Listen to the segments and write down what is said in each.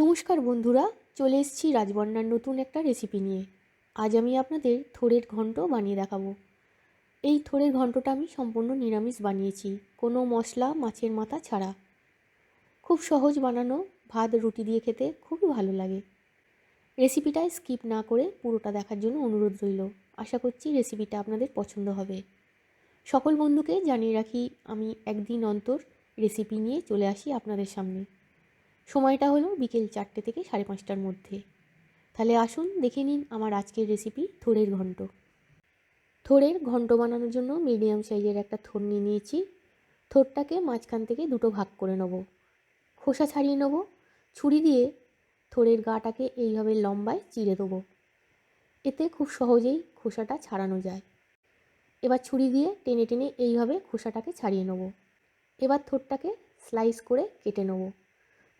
নমস্কার বন্ধুরা, চলে এসেছি রাজবন্যার নতুন একটা রেসিপি নিয়ে। আজ আমি আপনাদের থোড়ের ঘন্ট বানিয়ে দেখাবো। এই থোড়ের ঘন্টটা আমি সম্পূর্ণ নিরামিষ বানিয়েছি, কোনো মশলা, মাছের মাথা ছাড়া। খুব সহজ বানানো ভাত রুটি দিয়ে খেতে খুবই ভালো লাগে। রেসিপিটায় স্কিপ না করে পুরোটা দেখার জন্য অনুরোধ রইল। আশা করছি রেসিপিটা আপনাদের পছন্দ হবে। সকল বন্ধুকে জানিয়ে রাখি, আমি একদিন অন্তর রেসিপি নিয়ে চলে আসি আপনাদের সামনে। সময়টা হলো বিকেল চারটে থেকে সাড়ে পাঁচটার মধ্যে। তাহলে আসুন, দেখে নিন আমার আজকের রেসিপি থোড়ের ঘন্ট। থোড়ের ঘন্ট বানানোর জন্য মিডিয়াম সাইজের একটা থোর নিয়ে নিয়েছি। থোরটাকে মাঝখান থেকে দুটো ভাগ করে নেব। খোসা ছাড়িয়ে নেব। ছুরি দিয়ে থোড়ের গাটাকে এইভাবে লম্বায় চিড়ে দেবো। এতে খুব সহজেই খোসাটা ছাড়ানো যায়। এবার ছুরি দিয়ে টেনে টেনে এইভাবে খোসাটাকে ছাড়িয়ে নেব। এবার থোরটাকে স্লাইস করে কেটে নেব।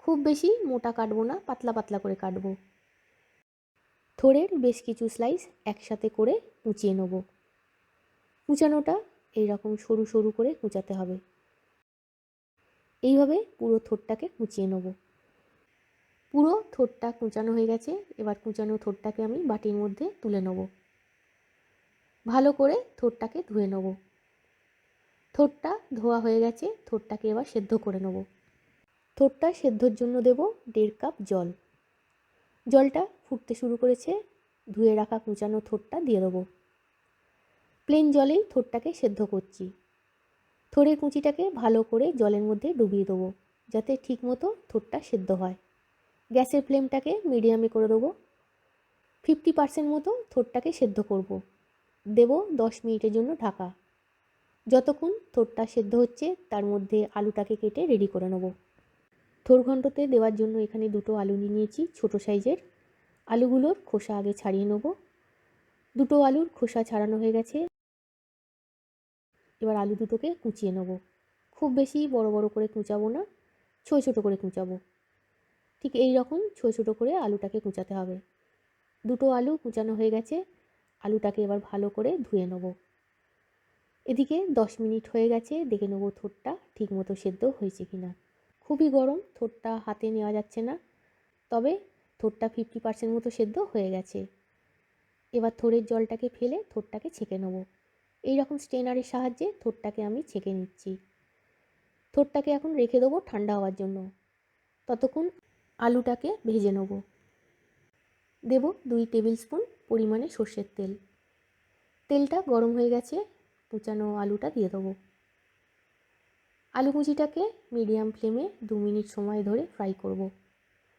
খুব বেশি মোটা কাটবো না, পাতলা পাতলা করে কাটবো। থোড়ের বেশ কিছু স্লাইস একসাথে করে কুচিয়ে নেব। কুচানোটা এইরকম সরু সরু করে কুচাতে হবে। এইভাবে পুরো থোরটাকে কুচিয়ে নেব। পুরো থোরটা কুচানো হয়ে গেছে, এবার কুচানো থোরটাকে আমি বাটির মধ্যে তুলে নেব। ভালো করে থোরটাকে ধুয়ে নেব। থোরটা ধোয়া হয়ে গেছে থোরটাকে এবার সেদ্ধ করে নেব। থোরটা সেদ্ধর জন্য দেব দেড় কাপ জল। জলটা ফুটতে শুরু করেছে, ধুয়ে রাখা কুচানো থোরটা দিয়ে দেবো। প্লেন জলেই থোরটাকে সেদ্ধ করছি। থোড়ের কুচিটাকে ভালো করে জলের মধ্যে ডুবিয়ে দেবো, যাতে ঠিকমতো থোরটা সেদ্ধ হয়। গ্যাসের ফ্লেমটাকে মিডিয়ামে করে দেবো। ফিফটি পার্সেন্ট মতো থোরটাকে সেদ্ধ করব। দেব দশ মিনিটের জন্য ঢাকা। যতক্ষণ থোরটা সেদ্ধ হচ্ছে, তার মধ্যে আলুটাকে কেটে রেডি করে নেব। ঘন্টতে দেওয়ার জন্য এখানে দুটো আলু নিয়ে নিয়েছি, ছোটো সাইজের। আলুগুলোর খোসা আগে ছাড়িয়ে নেব। দুটো আলুর খোসা ছাড়ানো হয়ে গেছে। এবার আলু দুটোকে কুচিয়ে নেব। খুব বেশি বড় বড় করে কুচাবো না, ছোটো ছোটো করে কুচাবো। ঠিক এই রকম ছোটো ছোটো করে আলুটাকে কুচাতে হবে। দুটো আলু কুচানো হয়ে গেছে। আলুটাকে এবার ভালো করে ধুয়ে নেব। এদিকে দশ মিনিট হয়ে গেছে, দেখে নেব থোরটা ঠিক মতো সেদ্ধ হয়েছে কিনা। খুবই গরম থোরটা হাতে নেওয়া যাচ্ছে না। তবে থোরটা ফিফটি পার্সেন্ট মতো সেদ্ধ হয়ে গেছে। এবার থোরের জলটাকে ফেলে থোরটাকে ছেঁকে নেব। এই রকম স্টেনারের সাহায্যে থোরটাকে আমি ছেঁকে নিচ্ছি। থোরটাকে এখন রেখে দেবো ঠান্ডা হওয়ার জন্য। ততক্ষণ আলুটাকে ভেজে নেব। দেব দুই টেবিল স্পুন পরিমাণে সর্ষের তেল। তেলটা গরম হয়ে গেছে কুচানো আলুটা দিয়ে দেবো। আলু কুচিটাকে মিডিয়াম ফ্লেমে দু মিনিট সময় ধরে ফ্রাই করব।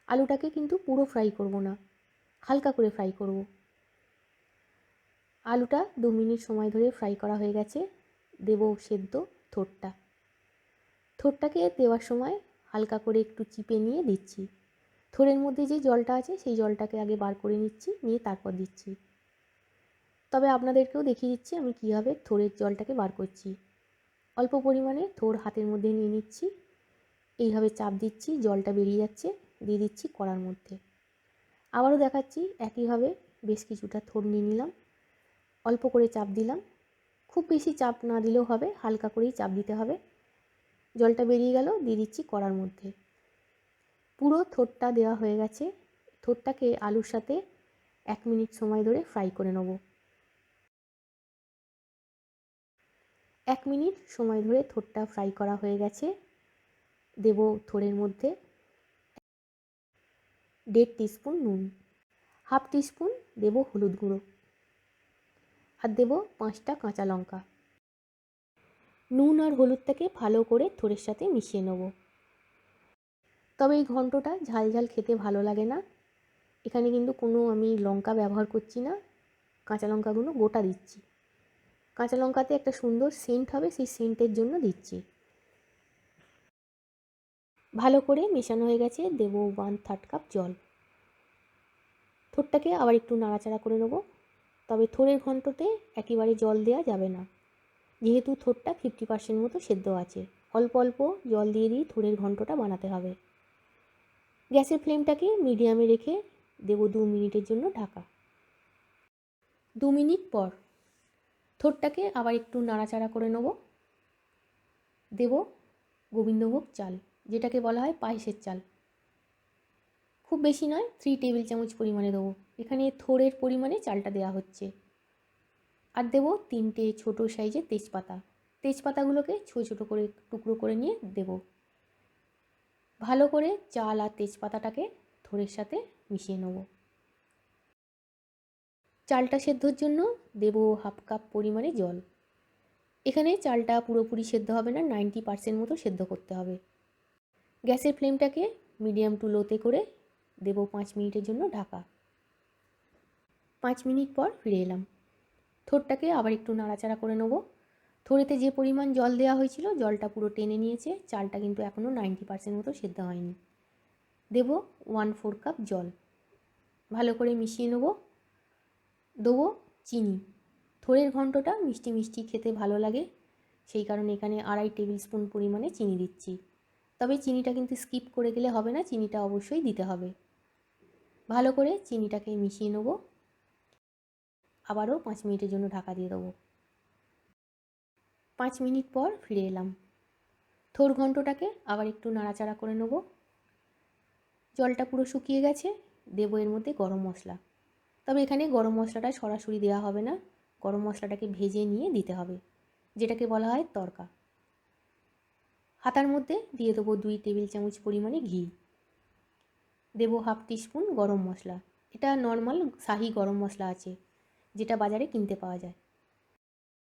আলুটাকে কিন্তু পুরো ফ্রাই করব না, হালকা করে ফ্রাই করব। আলুটা দু মিনিট সময় ধরে ফ্রাই করা হয়ে গেছে, দেব সেদ্ধ থোরটা থোরটাকে দেওয়ার সময় হালকা করে একটু চিপে নিয়ে দিচ্ছি। থোরের মধ্যে যে জলটা আছে সেই জলটাকে আগে বার করে নিচ্ছি, নিয়ে তারপর দিচ্ছি। তবে আপনাদেরকেও দেখিয়ে দিচ্ছি আমি কীভাবে থোরের জলটাকে বার করছি। অল্প পরিমাণে থোর হাতের মধ্যে নিয়ে নিচ্ছি। এইভাবে চাপ দিচ্ছি, জলটা বেরিয়ে যাচ্ছে, দিয়ে দিচ্ছি কড়ার মধ্যে। আবারও দেখাচ্ছি, একইভাবে বেশ কিছুটা থোর নিয়ে নিলাম। অল্প করে চাপ দিলাম। খুব বেশি চাপ না দিলেও হবে, হালকা করেই চাপ দিতে হবে। জলটা বেরিয়ে গেল, দিয়ে দিচ্ছি কড়ার মধ্যে। পুরো থোরটা দেওয়া হয়ে গেছে। থোরটাকে আলুর সাথে এক মিনিট সময় ধরে ফ্রাই করে নেব। এক মিনিট সময় ধরে থোরটা ফ্রাই করা হয়ে গেছে। দেব থোরের মধ্যে দেড় টিস্পুন নুন, হাফ টিস্পুন দেব হলুদ গুঁড়ো আর দেব পাঁচটা কাঁচা লঙ্কা। নুন আর হলুদটাকে ভালো করে থোরের সাথে মিশিয়ে নেব। তবে এই ঘন্টটা ঝাল ঝাল খেতে ভালো লাগে না। এখানে কিন্তু কোনো আমি লঙ্কা ব্যবহার করছি না, কাঁচা লঙ্কাগুলো গোটা দিচ্ছি। কাঁচা লঙ্কাতে একটা সুন্দর সেন্ট হবে, সেই সেন্টের জন্য দিচ্ছি। ভালো করে মেশানো হয়ে গেছে, দেব ওয়ান থার্ড কাপ জল। থোরটাকে আবার একটু নাড়াচাড়া করে নেব, তবে থোরের ঘন্টতে একেবারে জল দেওয়া যাবে না। যেহেতু থোরটা ফিফটি পার্সেন্ট মতো সেদ্ধ আছে, অল্প অল্প জল দিয়ে দিয়ে থোরের ঘন্টটা বানাতে হবে। গ্যাসের ফ্লেমটাকে মিডিয়ামে রেখে দেব দু মিনিটের জন্য ঢাকা। দু মিনিট পর থোরটাকে আবার একটু নাড়াচাড়া করে নেব। দেব গোবিন্দভোগ চাল, যেটাকে বলা হয় পায়েসের চাল। খুব বেশি নয় থ্রি টেবিল চামচ পরিমাণে দেবো। এখানে থোড়ের পরিমাণে চালটা দেওয়া হচ্ছে। আর দেবো তিনটে ছোট সাইজের তেজপাতা। তেজপাতাগুলোকে ছোটো ছোটো করে টুকরো করে নিয়ে দেব। ভালো করে চাল আর তেজপাতাটাকে থোড়ের সাথে মিশিয়ে নেব। চালটা সেদ্ধর জন্য দেব হাফ কাপ পরিমাণে জল। এখানে চালটা পুরোপুরি সেদ্ধ হবে না নাইনটি পার্সেন্ট মতো সেদ্ধ করতে হবে। গ্যাসের ফ্লেমটাকে মিডিয়াম টু লোতে করে দেব পাঁচ মিনিটের জন্য ঢাকা। পাঁচ মিনিট পর ফিরে এলাম। থোরটাকে আবার একটু নাড়াচাড়া করে নেব। থোড়েতে যে পরিমাণ জল দেওয়া হয়েছিল, জলটা পুরো টেনে নিয়েছে। চালটা কিন্তু এখনও নাইনটি পার্সেন্ট মতো সেদ্ধ হয়নি। দেব ওয়ান ফোর কাপ জল। ভালো করে মিশিয়ে নেব। দেবো চিনি। থোড়ের ঘন্টটা মিষ্টি মিষ্টি খেতে ভালো লাগে। সেই কারণে এখানে আড়াই টেবিল স্পুন পরিমাণে চিনি দিচ্ছি। তবে চিনিটা কিন্তু স্কিপ করে গেলে হবে না, চিনিটা অবশ্যই দিতে হবে। ভালো করে চিনিটাকে মিশিয়ে নেব। আবারও পাঁচ মিনিটের জন্য ঢাকা দিয়ে দেবো। পাঁচ মিনিট পর ফিরে এলাম। থোর ঘন্টটাকে আবার একটু নাড়াচাড়া করে নেব। জলটা পুরো শুকিয়ে গেছে, দেবো এর মধ্যে গরম মশলা। তবে এখানে গরম মশলাটা সরাসরি দেওয়া হবে না। গরম মশলাটাকে ভেজে নিয়ে দিতে হবে, যেটাকে বলা হয় তরকা। হাতার মধ্যে দিয়ে দেবো দুই টেবিল চামচ পরিমাণে ঘি। দেবো হাফ টিস্পুন গরম মশলা। এটা নর্মাল শাহি গরম মশলা আছে, যেটা বাজারে কিনতে পাওয়া যায়।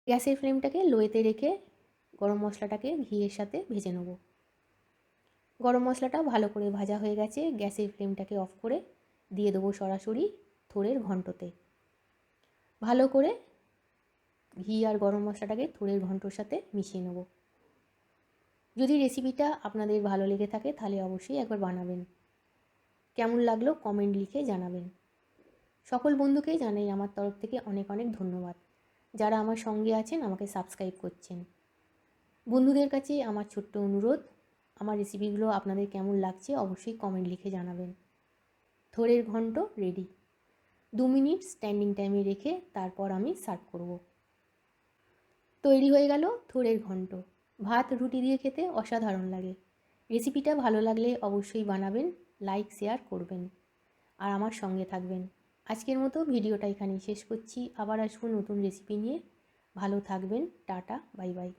গ্যাসের ফ্লেমটাকে লোয়েতে রেখে গরম মশলাটাকে ঘিয়ের সাথে ভেজে নেব। গরম মশলাটা ভালো করে ভাজা হয়ে গেছে, গ্যাসের ফ্লেমটাকে অফ করে দিয়ে দেবো সরাসরি থোড়ের ঘন্টতে। ভালো করে ঘি আর গরম মশলাটাকে থোড়ের ঘন্টর সাথে মিশিয়ে নেব। যদি রেসিপিটা আপনাদের ভালো লেগে থাকে তাহলে অবশ্যই একবার বানাবেন। কেমন লাগল কমেন্ট লিখে জানাবেন। সকল বন্ধুকে জানাই আমার তরফ থেকে অনেক অনেক ধন্যবাদ। যারা আমার সঙ্গে আছেন আমাকে সাবস্ক্রাইব করছেন। বন্ধুদের কাছে আমার ছোট্ট অনুরোধ, আমার রেসিপিগুলো আপনাদের কেমন লাগছে অবশ্যই কমেন্ট লিখে জানাবেন। থোড়ের ঘন্ট রেডি। দু মিনিট স্ট্যান্ডিং টাইমে রেখে তারপর আমি সার্ভ করব। তৈরি হয়ে গেল থোড়ের ঘন্ট। ভাত, রুটি দিয়ে খেতে অসাধারণ লাগে। রেসিপিটা ভালো লাগলে অবশ্যই বানাবেন লাইক শেয়ার করবেন। আর আমার সঙ্গে থাকবেন। আজকের মতো ভিডিওটা এখানেই শেষ করছি। আবার আসব নতুন রেসিপি নিয়ে। ভালো থাকবেন, টাটা বাই বাই